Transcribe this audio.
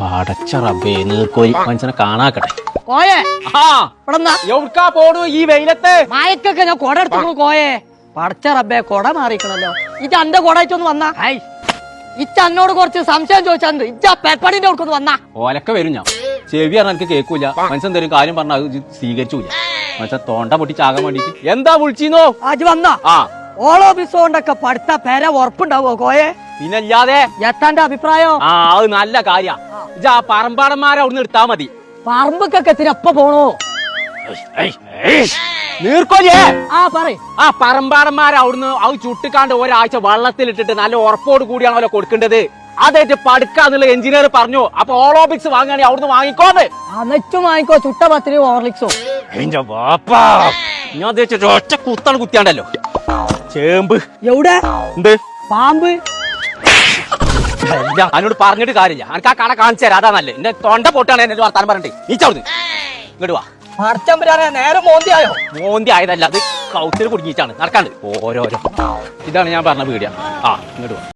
പടച്ച റബ്ബേ നീർക്കോലി മനുഷ്യനെ കാണാക്കട്ടെ. കോയെ ആ. ഇവിടെ എവിടുക്കാ പോണു ഈ വെയിലത്ത്? മായക്കൊക്കെ ഞാൻ കൊട എടുത്തു കോയെ. പടച്ച റബ്ബേ കൊട മാറിക്കണല്ലോ. ഇജ്ജ അന്റെ കൊട വെച്ചൊന്ന് വന്നാ. ഹൈ. ഇച്ച എന്നോട് കുറച്ച് സംശയം ചോദിച്ചാൽ ഇജ്ജ പെപ്പടിന്റെ അടുക്കൊന്ന് വന്നാ. ഓലൊക്കെ വരും ഞാൻ. ചെവി പറഞ്ഞാൽ എനിക്ക് കേൾക്കൂല മനുഷ്യൻ തരും കാര്യം പറഞ്ഞാൽ അത് സ്വീകരിച്ചൂല. മനുഷ്യൻ തൊണ്ട പൊട്ടിച്ചാകാൻ വേണ്ടിട്ട്. എന്താ വിളിച്ചിന്നോ? അജ് വന്നാ. ആ. ഓളോ ബിസോണ്ടൊക്കെ പഠിത്ത പേര ഉറപ്പുണ്ടാവോ കോയെ? പിന്നല്ലാതെ? എത്താന്റെ അഭിപ്രായം? ആ അത് നല്ല കാര്യ. ആ പറമ്പാടന്മാരെ അവിടുന്ന് എടുത്താ മതി. പറമ്പൊക്കെ എത്തിനപ്പ പോണോ? നീർക്കോലിയേ. ആ പറ ആ പറമ്പാടന്മാരെ അവിടുന്ന് അത് ചുട്ടിക്കാണ്ട് ഒരാഴ്ച വെള്ളത്തിലിട്ടിട്ട് നല്ല ഉറപ്പോട് കൂടിയാണല്ലോ കൊടുക്കേണ്ടത്. അതായിട്ട് പടുക്കാന്നുള്ള എഞ്ചിനീയർ പറഞ്ഞു അപ്പൊ ഓളോപിക്സ് വാങ്ങുകയാണെങ്കിൽ അവിടുന്ന് വാങ്ങിക്കോന്ന് അനച്ചും വാങ്ങിക്കോ ചുട്ട പത്തിരി ഓർലിക്സോ എന്റെ വാപ്പാ. ഞാൻ ഉദ്ദേശിച്ചു ഒറ്റ കുത്താണ് കുത്തിയാണ്ടല്ലോ. ചേമ്പ്. എവിടെ? എന്ത്? പാമ്പ്. അതിനോട് പറഞ്ഞിട്ട് കാര്യമില്ല. എനിക്ക് ആ കട കാണിച്ചു തരാം. അതാ നല്ല എന്റെ തൊണ്ട പൊട്ടാണ് എന്നെ വർത്താനം പറഞ്ഞിട്ട്. നീ ചവിടുന്ന് ഇങ്ങോട്ട് വാ. നേരെ മോന്തിയായോ മോന്തി ആയതല്ല അത് കൗത്തിൽ കുടുങ്ങിയിട്ടാണ്. നടക്കാണ്ട്. ഓരോരോ. ഇതാണ് ഞാൻ പറഞ്ഞ വീഡിയോ ആ ഇങ്ങോട്ട് വാ.